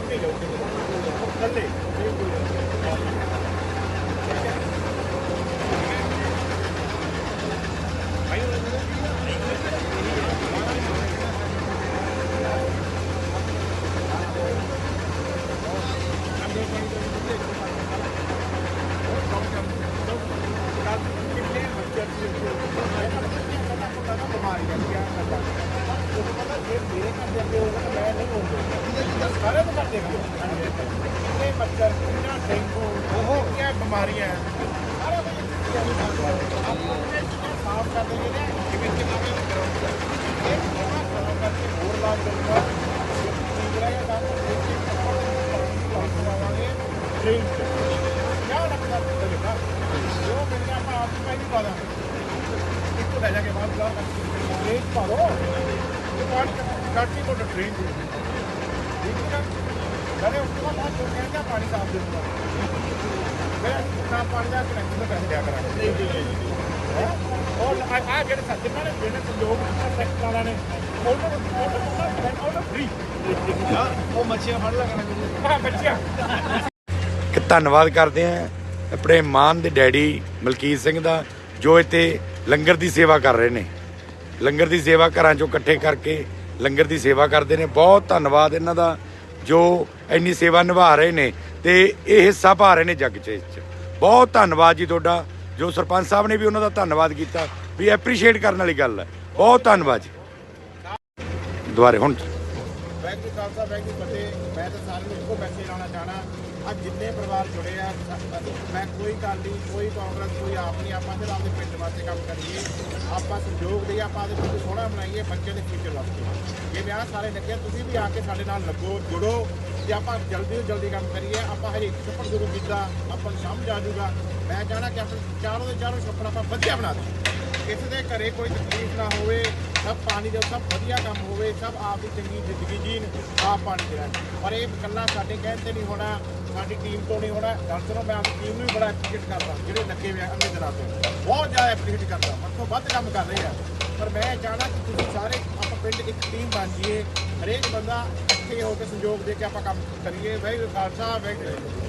ਨਹੀਂ ਜਾਊਗੇ ਥੱਲੇ ਸਾਰੇ ਨੂੰ ਕਰਦੇ ਇਹ ਮੱਛਰ ਕਿੰਨਾ ਡੇਂਗੂ ਉਹ ਕੀ ਬਿਮਾਰੀਆਂ ਹੈ ਸਾਰਾ ਕੁਝ ਸਾਫ਼ ਕਰ ਦੇਗੇ ਨਾ ਜਿਵੇਂ ਕਿ ਮੈਂ ਇਹ ਜਿਹੜਾ ਸਾਫ਼ ਕਰਕੇ ਹੋਰ ਲਾਭ ਦੇਊਗਾ ਜਿਹੜਾ ਇਹ ਕੰਮ ਦੇਖ ਕੇ ਪਾਵਾਂਗੇ ਡਰਿੰਕ ਕਿਆ ਰੱਖਦਾ ਜੋ ਮੇਰੇ ਆਪਾਂ ਆਪ ਹੀ ਨਹੀਂ ਪਾਦਾ ਇੱਕ ਲੈ ਜਾ ਕੇ ਬਾਹਰ ਲਾ ਕਰਕੇ ਇੱਕ ਪਾਓ ਇਹ ਪਾਣੀ ਕੱਟੀ ਤੋਂ ਡਰਿੰਕ ਠੀਕ ਹੈ ਕਰੇ ਉਸ ਤੋਂ ਬਾਅਦ ਜੋ ਕਹਿੰਦਾ ਪਾਣੀ ਸਾਫ਼ ਦੇ ਦੂੰਗਾ ਮੈਂ ਨਾ ਪਾਣੀ ਦਾ ਕਨੈਕਸ਼ਨ ਦਾ ਪੈਸੇ ਜਿਹੜੇ ਸੱਜਣ ਨੇ ਜਿਹੜੇ ਸੰਯੋਗ ਸੈਕਟਰ ਵਾਲਾ ਨੇ ਉਹਨਾਂ ਨੂੰ ਉਹਨਾਂ ਉਹਨਾਂ ਫ੍ਰੀ ਉਹ ਮੱਛੀਆਂ ਫੜ ਲਾ ਕਰਾਂਗੇ ਹਾਂ ਕਿ ਧੰਨਵਾਦ ਕਰਦੇ ਆ ਆਪਣੇ ਮਾਨ ਦੇ ਡੈਡੀ ਮਲਕੀਤ ਸਿੰਘ ਦਾ ਜੋ ਇੱਥੇ ਲੰਗਰ ਦੀ ਸੇਵਾ ਕਰ ਰਹੇ ਨੇ। ਲੰਗਰ ਦੀ ਸੇਵਾ ਘਰਾਂ ਚੋਂ ਇਕੱਠੇ ਕਰਕੇ ਲੰਗਰ ਦੀ ਸੇਵਾ ਕਰਦੇ ਨੇ। ਬਹੁਤ ਧੰਨਵਾਦ ਇਹਨਾਂ ਦਾ ਜੋ ਇੰਨੀ ਸੇਵਾ ਨਿਭਾ ਰਹੇ ਨੇ ਤੇ ਇਹ ਹਿੱਸਾ ਪਾ ਰਹੇ ਨੇ ਜੱਗ 'ਚ ਇਸ 'ਚ। ਬਹੁਤ ਧੰਨਵਾਦ ਜੀ ਤੁਹਾਡਾ, ਜੋ ਸਰਪੰਚ ਸਾਹਿਬ ਨੇ ਵੀ ਉਹਨਾਂ ਦਾ ਧੰਨਵਾਦ ਕੀਤਾ, ਵੀ ਐਪਰੀਸ਼ੀਏਟ ਕਰਨ ਵਾਲੀ ਗੱਲ ਹੈ। ਬਹੁਤ ਧੰਨਵਾਦ ਜੀ। ਦੁਬਾਰੇ ਹੁਣ ਬੈਂਕ ਦੀ ਖਾਲਸਾ ਬੈਂਕ ਦੀ ਫਤਿਹ। ਮੈਂ ਤਾਂ ਸਾਰਿਆਂ ਨੂੰ ਇੱਕੋ ਮੈਸੇਜ ਲਾਉਣਾ ਚਾਹਣਾ ਅੱਜ ਜਿੰਨੇ ਪਰਿਵਾਰ ਜੁੜੇ ਆ, ਮੈਂ ਕੋਈ ਗੱਲ ਨਹੀਂ, ਕੋਈ ਕਾਂਗਰਸ, ਕੋਈ ਆਪ ਨਹੀਂ, ਆਪਾਂ ਸਿਰਫ ਆਪਦੇ ਪਿੰਡ ਵਾਸਤੇ ਕੰਮ ਕਰੀਏ, ਆਪਾਂ ਸਹਿਯੋਗ ਦੇ ਆਪਾਂ ਆਪਦੇ ਪਿੰਡ ਸੋਹਣਾ ਬਣਾਈਏ ਬੱਚੇ ਦੇ ਫਿਊਚਰ ਵਾਸਤੇ। ਜੇ ਵਿਆਹ ਸਾਰੇ ਲੱਗੇ, ਤੁਸੀਂ ਵੀ ਆ ਕੇ ਸਾਡੇ ਨਾਲ ਲੱਗੋ, ਜੁੜੋ ਤੇ ਆਪਾਂ ਜਲਦੀ ਤੋਂ ਜਲਦੀ ਕੰਮ ਕਰੀਏ, ਆਪਾਂ ਹਰੇਕ ਛੱਪੜ ਗੁਰੂ ਕੀਤਾ ਆਪਾਂ ਨੂੰ ਸਮਝ ਆ ਜਾਊਗਾ। ਮੈਂ ਚਾਹਣਾ ਕਿ ਆਪਾਂ ਚਾਰੋਂ ਦੇ ਚਾਰੋਂ ਛੱਪੜ ਆਪਾਂ ਵਧੀਆ ਬਣਾ ਦਈਏ। ਕਿਸੇ ਦੇ ਘਰੇ ਕੋਈ ਤਕਲੀਫ ਨਾ ਹੋਵੇ, ਸਭ ਪਾਣੀ ਦੇ, ਸਭ ਵਧੀਆ ਕੰਮ ਹੋਵੇ, ਸਭ ਆਪ ਦੀ ਚੰਗੀ ਜ਼ਿੰਦਗੀ ਜੀਣ, ਆਪ ਪਾਣੀ ਦੇ ਰਹਿਣ। ਪਰ ਇਹ ਇਕੱਲਾ ਸਾਡੇ ਕਹਿਣ ਤੇ ਨਹੀਂ ਹੋਣਾ। ਸਾਡੀ ਟੀਮ ਤੋਂ ਨਹੀਂ ਹੋਣਾ ਗੱਲ ਮੈਂ ਆਪਣੀ ਟੀਮ ਨੂੰ ਵੀ ਬੜਾ ਐਪਰੀਸ਼ੀਏਟ ਕਰਦਾ, ਜਿਹੜੇ ਲੱਗੇ ਹੋਏ ਆ ਅੰਨੇ ਦਿਨਾਂ ਤੋਂ। ਬਹੁਤ ਜ਼ਿਆਦਾ ਐਪਰੀਸ਼ੀਏਟ ਕਰਦਾ, ਮਨ ਤੋਂ ਵੱਧ ਕੰਮ ਕਰ ਰਹੇ ਆ। ਪਰ ਮੈਂ ਚਾਹਣਾ ਕਿ ਤੁਸੀਂ ਸਾਰੇ, ਆਪਾਂ ਪਿੰਡ ਇੱਕ ਟੀਮ ਬਣ ਜਾਈਏ। ਹਰੇਕ ਬੰਦਾ ਇਕੱਠੇ ਹੋ ਕੇ ਸਹਿਯੋਗ ਦੇ ਕੇ ਆਪਾਂ ਕੰਮ ਕਰੀਏ। Very Khalsa very